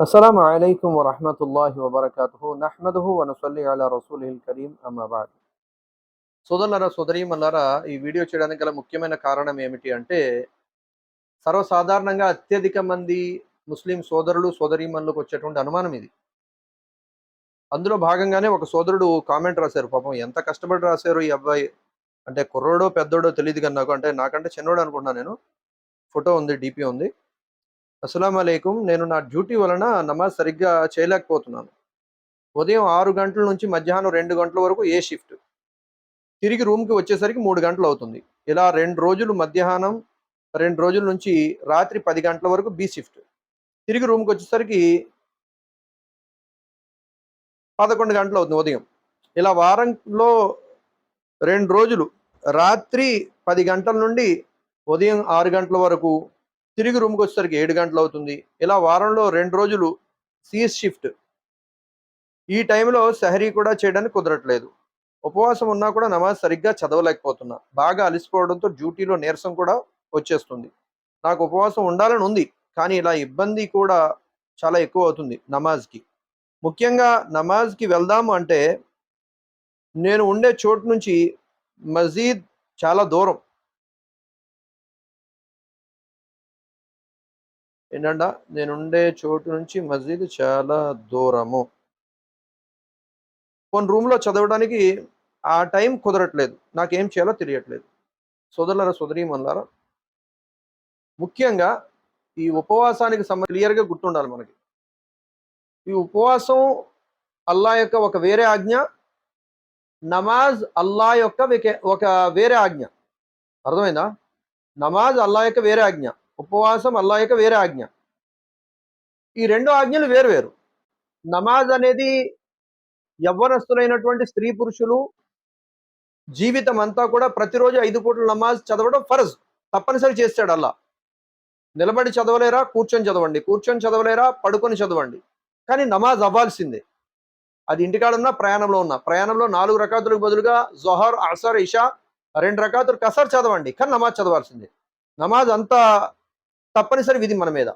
السلام عليكم ورحمة الله وبركاته نحمده ونصلي على رسوله الكريم أما بعد సోదరులారా సోదరీమల్లారా ఈ వీడియో చేయడానికి గల ముఖ్యమైన కారణం ఏమిటి అంటే సర్వసాధారణంగా అత్యధిక మంది ముస్లిం సోదరులు సోదరీమణులకు వచ్చేటువంటి అనుమానం ఇది అందులో భాగంగానే ఒక సోదరుడు కామెంట్ రాశారు పాపం ఎంత కష్టపడి రాశారు ఈ అబ్బాయి అంటే కుర్రోడో పెద్దోడో తెలియదు కానీ నాకు అంటే నాకంటే చిన్నోడు అనుకుంటున్నా నేను ఫోటో ఉంది డిపి ఉంది అస్సలం అలైకుం. నేను నా డ్యూటీ వలన నమాజ్ సరిగ్గా చేయలేకపోతున్నాను. ఉదయం ఆరు గంటల నుంచి మధ్యాహ్నం రెండు గంటల వరకు ఏ షిఫ్ట్? తిరిగి రూమ్కి వచ్చేసరికి మూడు గంటలు అవుతుంది. ఇలా రెండు రోజులు మధ్యాహ్నం రెండు రోజుల నుంచి రాత్రి పది గంటల వరకు బి షిఫ్ట్. తిరిగి రూమ్కి వచ్చేసరికి పదకొండు గంటలు అవుతుంది ఉదయం. ఇలా వారంలో రెండు రోజులు రాత్రి పది గంటల నుండి ఉదయం ఆరు గంటల వరకు తిరిగి రూమ్కి వచ్చేసరికి ఏడు గంటలు అవుతుంది. ఇలా వారంలో రెండు రోజులు సీస్ షిఫ్ట్. ఈ టైంలో సహరీ కూడా చేయడానికి కుదరట్లేదు. ఉపవాసం ఉన్నా కూడా నమాజ్ సరిగ్గా చదవలేకపోతున్నా. బాగా అలసిపోవడంతో డ్యూటీలో నీరసం కూడా వచ్చేస్తుంది. నాకు ఉపవాసం ఉండాలని ఉంది కానీ ఇలా ఇబ్బంది కూడా చాలా ఎక్కువ అవుతుంది నమాజ్కి. ముఖ్యంగా నమాజ్కి వెళ్దాము అంటే నేను ఉండే చోటు నుంచి మజీద్ చాలా దూరం. ఏంటంటే నేను ఉండే చోటు నుంచి మస్జిద్ చాలా దూరము. కొన్ని రూమ్లో చదవడానికి ఆ టైం కుదరట్లేదు. నాకేం చేయాలో తెలియట్లేదు. సోదరులరా సోదరి మల్లారా ముఖ్యంగా ఈ ఉపవాసానికి సంబంధ క్లియర్గా గుర్తుండాలి మనకి. ఈ ఉపవాసం అల్లా యొక్క ఒక వేరే ఆజ్ఞ నమాజ్ అల్లా యొక్క ఒక వేరే ఆజ్ఞ. అర్థమైందా? నమాజ్ అల్లా యొక్క వేరే ఆజ్ఞ. ఉపవాసం అల్లా యొక్క వేరే ఆజ్ఞ. ఈ రెండు ఆజ్ఞలు వేరు వేరు. నమాజ్ అనేది యవ్వనస్తులైనటువంటి స్త్రీ పురుషులు జీవితం అంతా కూడా ప్రతిరోజు ఐదు పూటల నమాజ్ చదవడం ఫరజ్. తప్పనిసరి చేస్తాడు అల్లా. నిలబడి చదవలేరా? కూర్చొని చదవండి. కూర్చొని చదవలేరా? పడుకొని చదవండి. కానీ నమాజ్ అవ్వాల్సిందే. అది ఇంటికాడున్నా ప్రయాణంలో ఉన్నా. ప్రయాణంలో నాలుగు రకాతులకు బదులుగా జొహర్ అసర్ ఇషా రెండు రకాతులు కసర్ చదవండి. కానీ నమాజ్ చదవాల్సిందే. నమాజ్ అంతా తప్పనిసరి విధి మన మీద.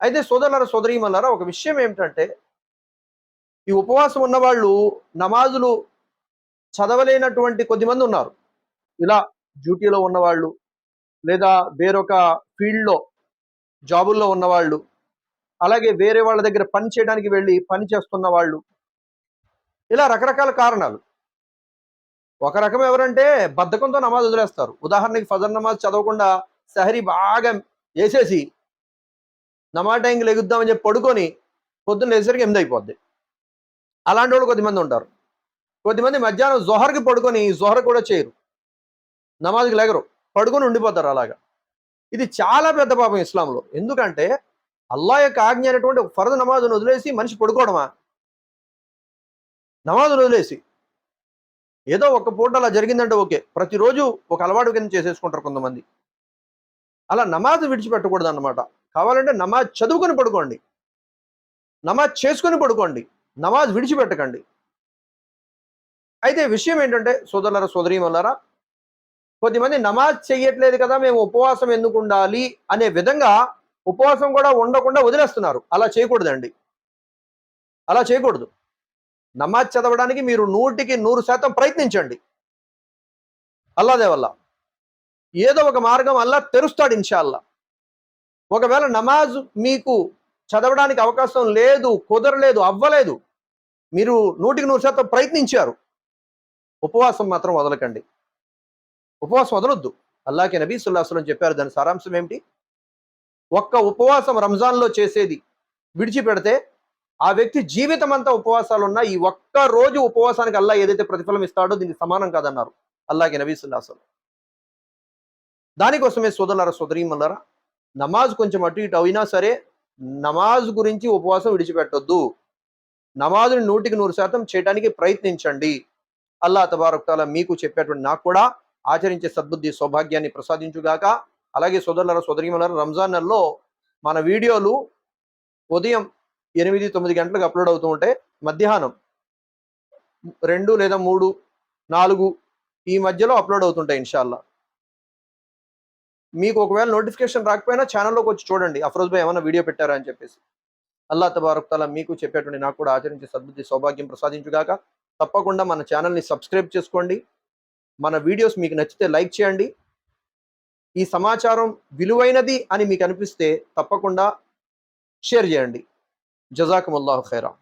అయితే సోదరులార సోదరీమన్నారా ఒక విషయం ఏమిటంటే ఈ ఉపవాసం ఉన్న వాళ్ళు నమాజులు చదవలేనటువంటి కొద్దిమంది ఉన్నారు. ఇలా డ్యూటీలో ఉన్నవాళ్ళు లేదా వేరొక ఫీల్డ్లో జాబుల్లో ఉన్నవాళ్ళు అలాగే వేరే వాళ్ళ దగ్గర పని చేయడానికి వెళ్ళి పని చేస్తున్న వాళ్ళు. ఇలా రకరకాల కారణాలు. ఒక రకం ఎవరంటే బద్ధకంతో నమాజ్ వదిలేస్తారు. ఉదాహరణకి ఫజర్ నమాజ్ చదవకుండా సహరి బాగా వేసేసి నమాజ్ టైంకి లెగుద్దామని చెప్పి పడుకొని పొద్దున్న లేసరికి ఎనిమిది అయిపోద్ది. అలాంటి వాళ్ళు కొద్దిమంది ఉంటారు. కొద్దిమంది మధ్యాహ్నం జొహర్కి పడుకొని జొహర్ కూడా చేయరు. నమాజ్కి లెగరు. పడుకొని ఉండిపోతారు అలాగా. ఇది చాలా పెద్ద పాపం ఇస్లాంలో. ఎందుకంటే అల్లా యొక్క ఆజ్ఞ అనేటువంటి ఒక ఫరద నమాజును వదిలేసి మనిషి పడుకోవడమా? నమాజును వదిలేసి. ఏదో ఒక పూట అలా జరిగిందంటే ఓకే. ప్రతిరోజు ఒక అలవాటు కింద చేసేసుకుంటారు కొంతమంది. అలా నమాజ్ విడిచిపెట్టకూడదు అన్నమాట కావాలంటే నమాజ్ చదువుకొని పడుకోండి. నమాజ్ చేసుకొని పడుకోండి. నమాజ్ విడిచిపెట్టకండి. అయితే విషయం ఏంటంటే సోదరులారా సోదరీమల్లారా కొద్దిమంది నమాజ్ చెయ్యట్లేదు కదా మేము ఉపవాసం ఎందుకు ఉండాలి అనే విధంగా ఉపవాసం కూడా ఉండకుండా వదిలేస్తున్నారు. అలా చేయకూడదండి. అలా చేయకూడదు. నమాజ్ చదవడానికి మీరు నూటికి నూరు శాతం ప్రయత్నించండి. అల్లాదే వల్ల ఏదో ఒక మార్గం అల్లా తెరుస్తాడు ఇన్షాల్లా ఒకవేళ నమాజ్ మీకు చదవడానికి అవకాశం లేదు కుదరలేదు అవ్వలేదు మీరు నూటికి నూరు శాతం ప్రయత్నించారు ఉపవాసం మాత్రం వదలకండి. ఉపవాసం వదలొద్దు. అల్లాకి నబీ సుల్లాహం చెప్పారు దాని సారాంశం ఏమిటి? ఒక్క ఉపవాసం రంజాన్లో చేసేది విడిచిపెడితే ఆ వ్యక్తి జీవితం అంతా ఉపవాసాలు ఉన్నా ఈ ఒక్క రోజు ఉపవాసానికి అల్లా ఏదైతే ప్రతిఫలం ఇస్తాడో దీనికి సమానం కాదన్నారు. అల్లాకి నబీ సుల్లాహం దానికోసమే సోదరులారా సోదరీమల్లారా నమాజ్ కొంచెం అటు ఇటు అయినా సరే నమాజ్ గురించి ఉపవాసం విడిచిపెట్టొద్దు. నమాజుని నూటికి నూరు శాతం చేయడానికి ప్రయత్నించండి. అల్లా తబారక్తాల మీకు చెప్పేటువంటి నాకు కూడా ఆచరించే సద్బుద్ధి సౌభాగ్యాన్ని ప్రసాదించుగాక. అలాగే సోదరుల సోదరీమలారా రంజాన్ నెలలో మన వీడియోలు ఉదయం ఎనిమిది తొమ్మిది గంటలకు అప్లోడ్ అవుతూ ఉంటే మధ్యాహ్నం రెండు లేదా మూడు నాలుగు ఈ మధ్యలో అప్లోడ్ అవుతుంటాయి ఇన్షాల్లా. మీకు ఒకవేళ నోటిఫికేషన్ రాకపోయినా ఛానల్లోకి వచ్చి చూడండి. అఫరోజ్ భాయ్ ఏమైనా వీడియో పెట్టారా అని చెప్పేసి. అల్లా తబారక్ తాలా మీకు చెప్పేటువంటి నాకు కూడా ఆచరించే సద్బుద్ధి సౌభాగ్యం ప్రసాదించుగాక. తప్పకుండా మన ఛానల్ని సబ్స్క్రైబ్ చేసుకోండి. మన వీడియోస్ మీకు నచ్చితే లైక్ చేయండి. ఈ సమాచారం విలువైనది అని మీకు అనిపిస్తే తప్పకుండా షేర్ చేయండి. జజాకముల్లాహు ఖైరా